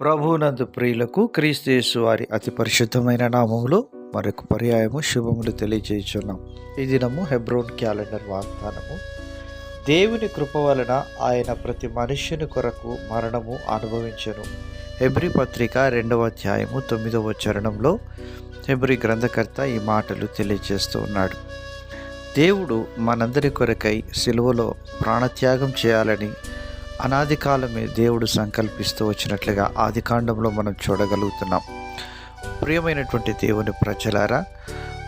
ప్రభునందు ప్రియులకు క్రీస్తు వారి అతి పరిశుద్ధమైన నామములో మరొక పర్యాయము శుభములు తెలియజేయుచున్నాం. ఈ దినము హెబ్రోన్ క్యాలెండర్ వాగ్దానము. దేవుని కృప వలన ఆయన ప్రతి మనుష్యుని కొరకు మరణము అనుభవించను. హెబ్రి పత్రిక రెండవ అధ్యాయము తొమ్మిదవ చరణంలో హెబ్రి గ్రంథకర్త ఈ మాటలు తెలియజేస్తూ ఉన్నాడు. దేవుడు మనందరి కొరకై సిలువలో ప్రాణత్యాగం చేయాలని అనాది కాలమే దేవుడు సంకల్పిస్తూ వచ్చినట్లుగా ఆది కాండంలో మనం చూడగలుగుతున్నాం. ప్రియమైనటువంటి దేవుని ప్రజలారా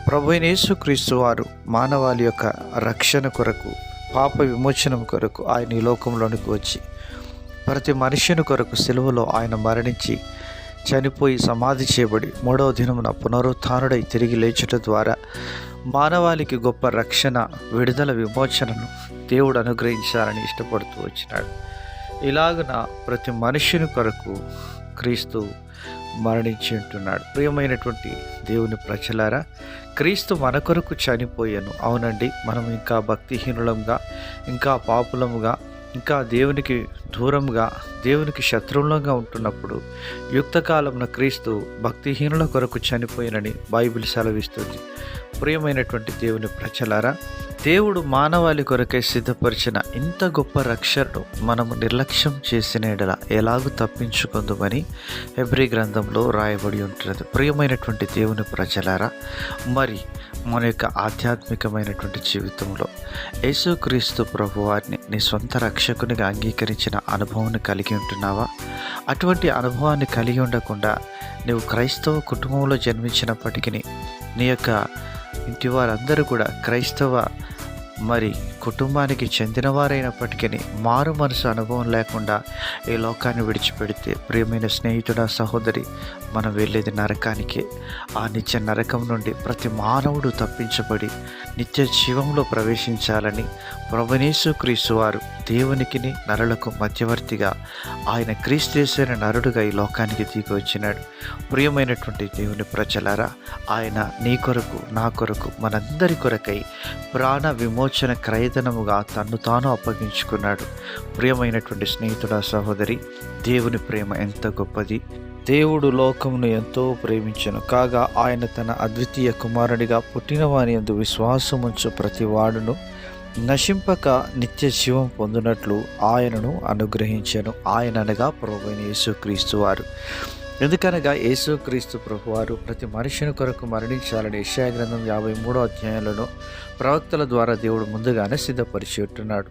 ప్రభు యేసుక్రీస్తు వారు మానవాళి యొక్క రక్షణ కొరకు పాప విమోచనం కొరకు ఆయన ఈ లోకంలోనికి వచ్చి ప్రతి మనిషిని కొరకు సెలవులో ఆయన మరణించి చనిపోయి సమాధి చేయబడి మూడవ దినమున పునరుత్డై తిరిగి లేచుట ద్వారా మానవాళికి గొప్ప రక్షణ విడుదల విమోచనను దేవుడు అనుగ్రహించాలని ఇష్టపడుతూ వచ్చినాడు. ఇలాగున ప్రతి మనిషిని కొరకు క్రీస్తు మరణించి ఉంటున్నాడు ప్రియమైనటువంటి దేవుని ప్రజలారా క్రీస్తు మన కొరకు చనిపోయాను. అవునండి మనం ఇంకా భక్తిహీనులంగా ఇంకా పాపులముగా ఇంకా దేవునికి దూరంగా దేవునికి శత్రువులంగా ఉంటున్నప్పుడు యుక్తకాలంలో క్రీస్తు భక్తిహీనుల కొరకు చనిపోయినని బైబిల్ సెలవిస్తుంది. ప్రియమైనటువంటి దేవుని ప్రజలారా దేవుడు మానవాళి కొరకై సిద్ధపరిచిన ఇంత గొప్ప రక్షణను మనము నిర్లక్ష్యం చేసిన ఎడల ఎలాగూ తప్పించుకుందామని హెబ్రి గ్రంథంలో రాయబడి ఉంటున్నది. ప్రియమైనటువంటి దేవుని ప్రజలారా మరి మన యొక్క ఆధ్యాత్మికమైనటువంటి జీవితంలో యేసుక్రీస్తు ప్రభువారిని నీ సొంత రక్షకునిగా అంగీకరించిన అనుభవాన్ని కలిగి ఉంటున్నావా? అటువంటి అనుభవాన్ని కలిగి ఉండకుండా నీవు క్రైస్తవ కుటుంబంలో జన్మించినప్పటికీ నీ యొక్క ఇంటి వారందరూ కూడా క్రైస్తవ మరి కుటుంబానికి చెందినవారైనప్పటికీ మారు మనసు అనుభవం లేకుండా ఈ లోకాన్ని విడిచిపెడితే ప్రియమైన స్నేహితుడ సహోదరి మనం వెళ్ళేది నరకానికే. ఆ నిత్య నరకం నుండి ప్రతి మానవుడు తప్పించబడి నిత్య జీవంలో ప్రవేశించాలని ప్రభనేసు క్రీస్తు వారు దేవునికిని నరులకు మధ్యవర్తిగా ఆయన క్రీస్తేసిన నరుడుగా ఈ లోకానికి దిగి వచ్చినాడు. ప్రియమైనటువంటి దేవుని ప్రజలారా ఆయన నీ కొరకు నా కొరకు మనందరి కొరకై ప్రాణ విమోచన క్రయదనముగా తన్ను తాను అప్పగించుకున్నాడు. ప్రియమైనటువంటి స్నేహితుడ సహోదరి దేవుని ప్రేమ ఎంత గొప్పది. దేవుడు లోకమును ఎంతో ప్రేమించను. కాగా ఆయన తన అద్వితీయ కుమారుడిగా పుట్టిన వారి ఎందు విశ్వాసముంచు ప్రతి వాడును నశింపక నిత్య జీవం పొందినట్లు ఆయనను అనుగ్రహించను. ఆయన అనగా ప్రభు యేసుక్రీస్తు వారు. ఎందుకనగా యేసుక్రీస్తు ప్రభువారు ప్రతి మనుషుని కొరకు మరణించాలని యెషయా గ్రంథం యాభై మూడో అధ్యాయంలో ప్రవక్తల ద్వారా దేవుడు ముందుగానే సిద్ధపరిచి ఉంటున్నాడు.